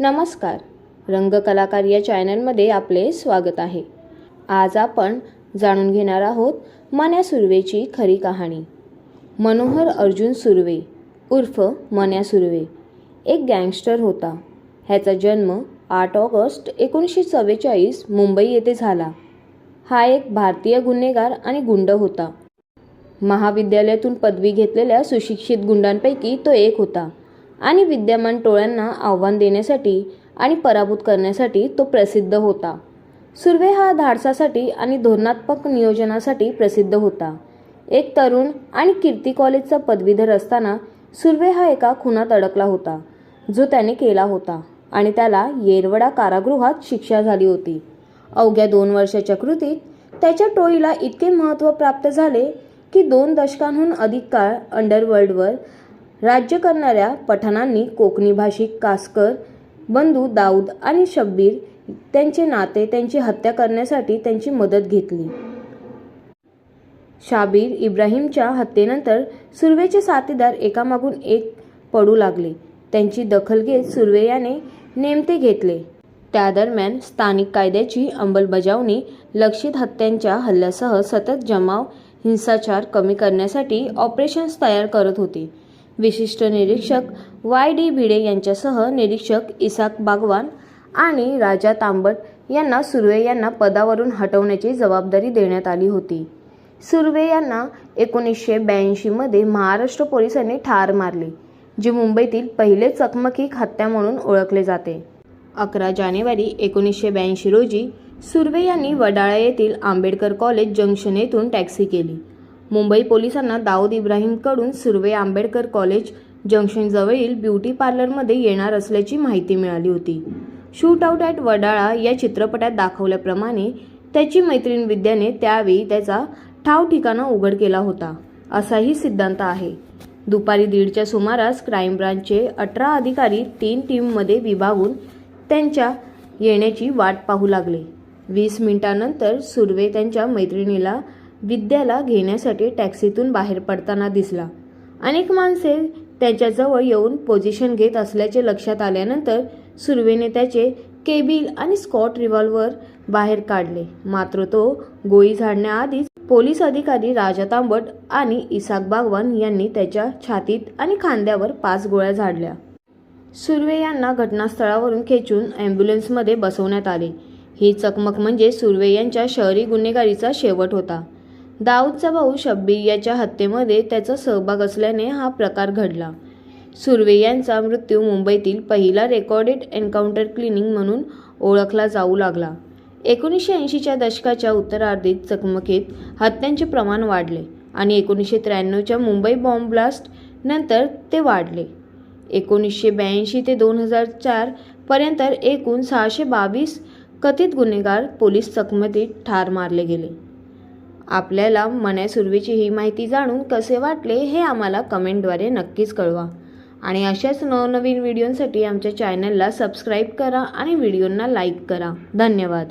नमस्कार. रंगकलाकार या चॅनलमध्ये आपले स्वागत आहे. आज आपण जाणून घेणार आहोत मन्या सुर्वेची खरी कहाणी. मनोहर अर्जुन सुर्वे उर्फ मन्या सुर्वे. एक गँगस्टर होता. ह्याचा जन्म आठ ऑगस्ट एकोणीसशे चव्वेचाळीस मुंबई येथे झाला. हा एक भारतीय गुन्हेगार आणि गुंड होता. महाविद्यालयातून पदवी घेतलेल्या सुशिक्षित गुंडांपैकी तो एक होता. आणि विद्यमान टोळ्यांना आव्हान देण्यासाठी आणि पराभूत करण्यासाठी तो प्रसिद्ध होता. सुर्वे हा धाडसासाठी आणि धोरणात्मक नियोजनासाठी प्रसिद्ध होता. एक तरुण आणि कीर्ती कॉलेजचा पदवीधर असताना सुर्वे हा एका खुनात अडकला होता जो त्याने केला होता आणि त्याला येरवडा कारागृहात शिक्षा झाली होती. अवघ्या दोन वर्षाच्या कृतीत त्याच्या टोळीला इतके महत्त्व प्राप्त झाले की दोन दशकांहून अधिक काळ अंडरवर्ल्डवर राज्य करणाऱ्या पठाणांनी कोकणी भाषिक कासकर बंधू दाऊद आणि शब्बीर त्यांचे नाते त्यांची हत्या करण्यासाठी त्यांची मदत घेतली. शाबीर इब्राहिमच्या हत्येनंतर सुर्वेचे साथीदार एकामागून एक पडू लागले. त्यांची दखल घेत सुर्वे याने नेमते घेतले. त्या दरम्यान स्थानिक कायद्याची अंमलबजावणी लक्षित हत्यांच्या हल्ल्यासह सतत जमाव हिंसाचार कमी करण्यासाठी ऑपरेशन्स तयार करत होते. विशिष्ट निरीक्षक वाय डी भिडे यांच्यासह निरीक्षक इसाक बागवान आणि राजा तांबट यांना सुर्वे यांना पदावरून हटवण्याची जबाबदारी देण्यात आली होती. सुर्वे यांना एकोणीसशे ब्याऐंशीमध्ये महाराष्ट्र पोलिसांनी ठार मारले जे मुंबईतील पहिले चकमकीक हत्या म्हणून ओळखले जाते. अकरा जानेवारी एकोणीसशे ब्याऐंशी रोजी सुर्वे यांनी वडाळा येथील आंबेडकर कॉलेज जंक्शन येथून टॅक्सी केली. मुंबई पोलिसांना दाऊद इब्राहिमकडून सुर्वे आंबेडकर कॉलेज जंक्शनजवळील ब्युटी पार्लरमध्ये येणार असल्याची माहिती मिळाली होती. शूट आऊट ॲट वडाळा या चित्रपटात दाखवल्याप्रमाणे त्याची मैत्रीण विद्याने त्यावेळी त्याचा ठाव ठिकाणा उघड केला होता असाही सिद्धांत आहे. दुपारी दीडच्या सुमारास क्राईम ब्रांचचे अठरा अधिकारी तीन टीममध्ये विभागून त्यांच्या येण्याची वाट पाहू लागले. वीस मिनिटांनंतर सुर्वे त्यांच्या मैत्रिणीला विद्याला घेण्यासाठी टॅक्सीतून बाहेर पडताना दिसला. अनेक माणसे त्याच्याजवळ येऊन पोझिशन घेत असल्याचे लक्षात आल्यानंतर सुर्वेने त्याचे केबिल आणि स्कॉट रिव्हॉल्वर बाहेर काढले. मात्र तो गोळी झाडण्याआधीच पोलीस अधिकारी राजा तांबट आणि इसाक बागवान यांनी त्याच्या छातीत आणि खांद्यावर पाच गोळ्या झाडल्या. सुर्वे यांना घटनास्थळावरून खेचून ॲम्ब्युलन्समध्ये बसवण्यात आले. ही चकमक म्हणजे सुर्वे यांच्या शहरी गुन्हेगारीचा शेवट होता. दाऊदचा भाऊ शब्बीर याच्या हत्येमध्ये त्याचा सहभाग असल्याने हा प्रकार घडला. सुर्वे यांचा मृत्यू मुंबईतील पहिला रेकॉर्डेड एन्काउंटर क्लिनिंग म्हणून ओळखला जाऊ लागला. एकोणीसशे ऐंशीच्या दशकाच्या उत्तरार्धीत चकमकीत हत्यांचे प्रमाण वाढले आणि एकोणीसशे त्र्याण्णवच्या मुंबई बॉम्ब ब्लास्ट नंतर ते वाढले. एकोणीसशे ब्याऐंशी ते दोन हजार चारपर्यंत एकूण सहाशे बावीस कथित गुन्हेगार पोलीस चकमकीत ठार मारले गेले. आपल्याला मन्या सुर्वेची ही माहिती जाणून कसे वाटले हे आम्हाला कमेंटद्वारे नक्कीच कळवा. आणि अशाच नवनवीन व्हिडिओंसाठी आमच्या चॅनलला सबस्क्राईब करा आणि व्हिडिओंना लाईक करा. धन्यवाद.